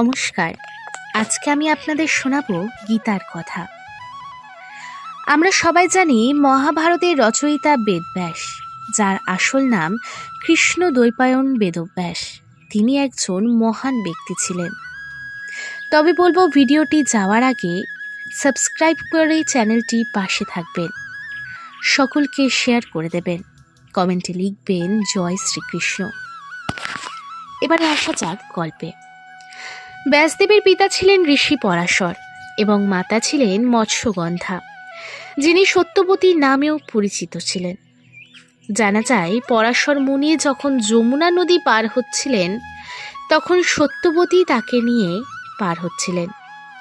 নমস্কার। আজকে আমি আপনাদের শোনাবো গীতার কথা। আমরা সবাই জানি মহাভারতের রচয়িতা বেদব্যাস, যার আসল নাম কৃষ্ণ দ্বৈপায়ন বেদব্যাস। তিনি একজন মহান ব্যক্তি ছিলেন। তবে বলব ভিডিওটি যাওয়ার আগে সাবস্ক্রাইব করে চ্যানেলটি পাশে থাকবেন। সকলকে শেয়ার করে দেবেন। কমেন্টে লিখবেন, জয় শ্রীকৃষ্ণ। এবারে আসা যাক গল্পে। ব্যাসদেবের পিতা ছিলেন ঋষি পরাশর এবং মাতা ছিলেন মৎস্যগন্ধা, যিনি সত্যবতী নামেও পরিচিত ছিলেন। জানা যায়, পরাশর মুনি যখন যমুনা নদী পার হচ্ছিলেন, তখন সত্যবতী তাকে নিয়ে পার হচ্ছিলেন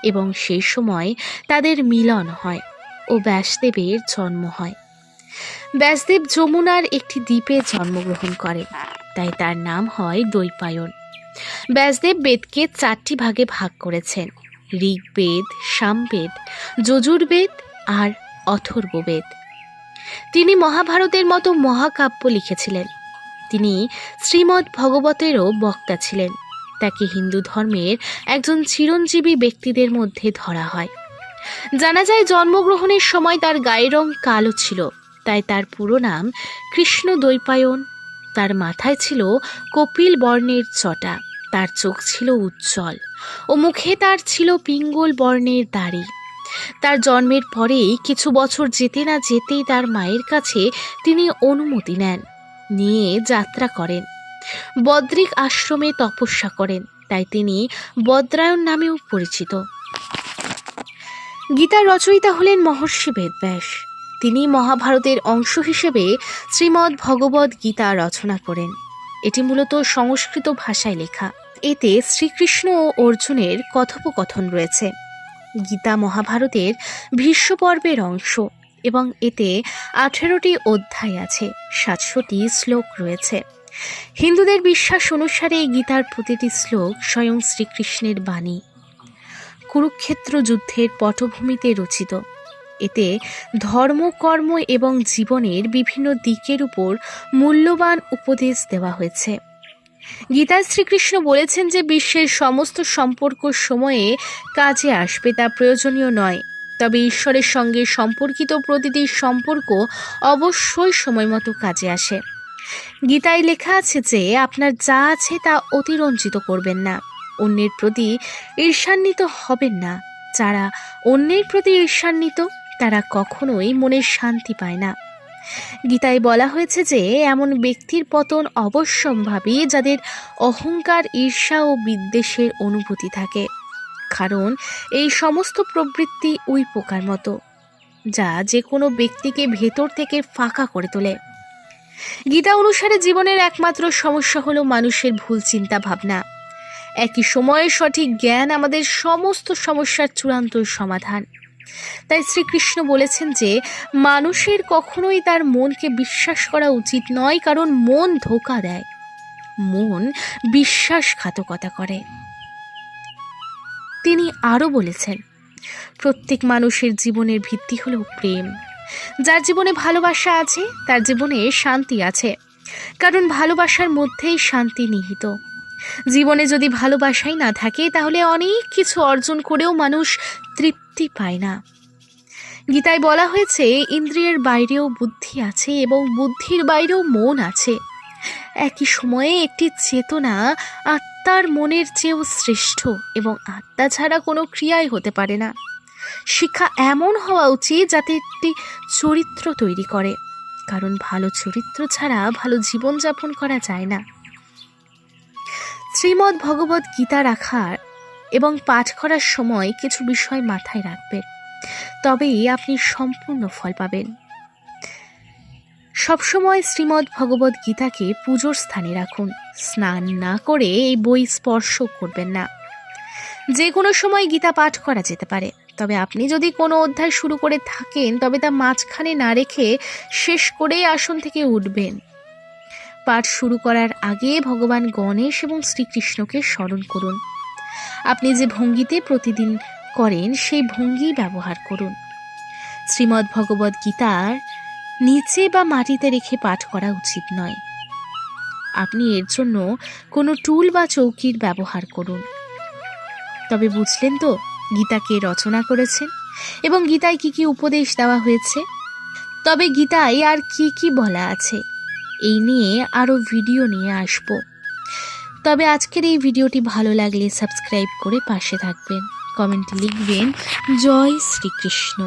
এবং সেই সময় তাদের মিলন হয় ও ব্যাসদেবের জন্ম হয়। ব্যাসদেব যমুনার একটি দ্বীপে জন্মগ্রহণ করেন, তাই তার নাম হয় দৈপায়ন। ব্যাসদেব বেদকে চারটি ভাগে ভাগ করেছেন। ঋগ্বেদ, সামবেদ, যজুর্বেদ আর অথর্ববেদ। তিনি মহাভারতের মতো মহাকাব্য লিখেছিলেন। তিনি শ্রীমদ্ ভগবতেরও বক্তা ছিলেন। তাকে হিন্দু ধর্মের একজন চিরঞ্জীবী ব্যক্তিদের মধ্যে ধরা হয়। জানা যায় জন্মগ্রহণের সময় তার গায়ের রং কালো ছিল, তাই তার পুরো নাম কৃষ্ণ দ্বৈপায়ন তার মাথায় ছিল কপিল বর্ণের চটা তার চোখ ছিল উজ্জ্বল ও মুখে তার ছিল পিঙ্গল বর্ণের দাড়ি। তার জন্মের পরেই কিছু বছর যেতে না যেতেই তার মায়ের কাছে তিনি অনুমতি নেন, নিয়ে যাত্রা করেন। বদ্রিক আশ্রমে তপস্যা করেন, তাই তিনি বদ্রায়ণ নামেও পরিচিত। গীতার রচয়িতা হলেন মহর্ষি বেদব্যাস। তিনি মহাভারতের অংশ হিসেবে শ্রীমদ্ ভগবদ্ গীতা রচনা করেন। এটি মূলত সংস্কৃত ভাষায় লেখা। এতে শ্রীকৃষ্ণ ও অর্জুনের কথোপকথন রয়েছে। গীতা মহাভারতের ভীষ্ম পর্বের অংশ এবং এতে আঠেরোটি অধ্যায় আছে সাতশোটি শ্লোক রয়েছে। হিন্দুদের বিশ্বাস অনুসারে গীতার প্রতিটি শ্লোক স্বয়ং শ্রীকৃষ্ণের বাণী। কুরুক্ষেত্র যুদ্ধের পটভূমিতে রচিত। এতে ধর্ম, কর্ম এবং জীবনের বিভিন্ন দিকের উপর মূল্যবান উপদেশ দেওয়া হয়েছে। গীতায় শ্রীকৃষ্ণ বলেছেন যে বিশ্বের সমস্ত সম্পর্ক সময়ে কাজে আসবে তা প্রয়োজনীয় নয়। তবে ঈশ্বরের সঙ্গে সম্পর্কিত প্রতিটি সম্পর্ক অবশ্যই সময় মতো কাজে আসে। গীতায় লেখা আছে যে আপনার যা আছে তা অতিরঞ্জিত করবেন না, অন্যের প্রতি ঈর্ষান্বিত হবেন না। যারা অন্যের প্রতি ঈর্ষান্বিত তারা কখনোই মনের শান্তি পায় না। গীতায় বলা হয়েছে যে, এমন ব্যক্তির পতন অবশ্যম্ভাবী যাদের অহংকার, ঈর্ষা ও বিদ্বেষের অনুভূতি থাকে। কারণ, এই সমস্ত প্রবৃত্তি উই পোকার মতো, যা যে কোনো ব্যক্তিকে ভেতর থেকে ফাঁকা করে তোলে। গীতা অনুসারে জীবনের একমাত্র সমস্যা হলো মানুষের ভুল চিন্তা ভাবনা। একই সময়ে সঠিক জ্ঞান আমাদের সমস্ত সমস্যার চূড়ান্ত সমাধান। তাই শ্রীকৃষ্ণ বলেছেন যে, মানুষের কখনোই তার মনকে বিশ্বাস করা উচিত নয়, কারণ মন ধোকা দেয়। মন বিশ্বাসঘাতকতা করে। তিনি আরও বলেছেন, প্রত্যেক মানুষের জীবনের ভিত্তি হলো প্রেম। যার জীবনে ভালোবাসা আছে, তার জীবনে শান্তি আছে। কারণ ভালোবাসার মধ্যেই শান্তি নিহিত। জীবনে যদি ভালোবাসাই না থাকে, তাহলে অনেক কিছু অর্জন করেও মানুষ তৃপ্তি পায় না। গীতায় বলা হয়েছে, ইন্দ্রিয়ের বাইরেও বুদ্ধি আছে এবং বুদ্ধির বাইরেও মন আছে। একই সময়ে একটি চেতনা আত্মার মনের চেয়েও শ্রেষ্ঠ এবং আত্মা ছাড়া কোনো ক্রিয়াই হতে পারে না। শিক্ষা এমন হওয়া উচিত যাতে একটি চরিত্র তৈরি করে, কারণ ভালো চরিত্র ছাড়া ভালো জীবনযাপন করা যায় না। শ্রীমদ্ ভগবত গীতা রাখার এবং পাঠ করার সময় কিছু বিষয় মাথায় রাখবেন। তবেই আপনি সম্পূর্ণ ফল পাবেন। সবসময় শ্রীমদ্ ভগবত গীতাকে পুজোর স্থানে রাখুন। স্নান না করে এই বই স্পর্শ করবেন না। যে কোনো সময় গীতা পাঠ করা যেতে পারে। তবে আপনি যদি কোনো অধ্যায় শুরু করে থাকেন, তবে তা মাঝখানে না রেখে শেষ করেই আসন থেকে উঠবেন। পাঠ শুরু করার আগে ভগবান গণেশ এবং শ্রীকৃষ্ণকে স্মরণ করুন। আপনি যে ভঙ্গিতে প্রতিদিন করেন, সেই ভঙ্গি ব্যবহার করুন। শ্রীমদ্ ভগবদ গীতার নিচে বা মাটিতে রেখে পাঠ করা উচিত নয়। আপনি এর জন্য কোনো টুল বা চৌকির ব্যবহার করুন। তবে বুঝলেন তো গীতাকে রচনা করেছেন এবং গীতায় কি কি উপদেশ দেওয়া হয়েছে? তবে গীতায় আর কি কি বলা আছে? এই নিয়ে আরও ভিডিও নিয়ে আসব। তবে আজকের এই ভিডিওটি ভালো লাগলে সাবস্ক্রাইব করে পাশে থাকবেন। কমেন্টে লিখবেন জয় শ্রীকৃষ্ণ।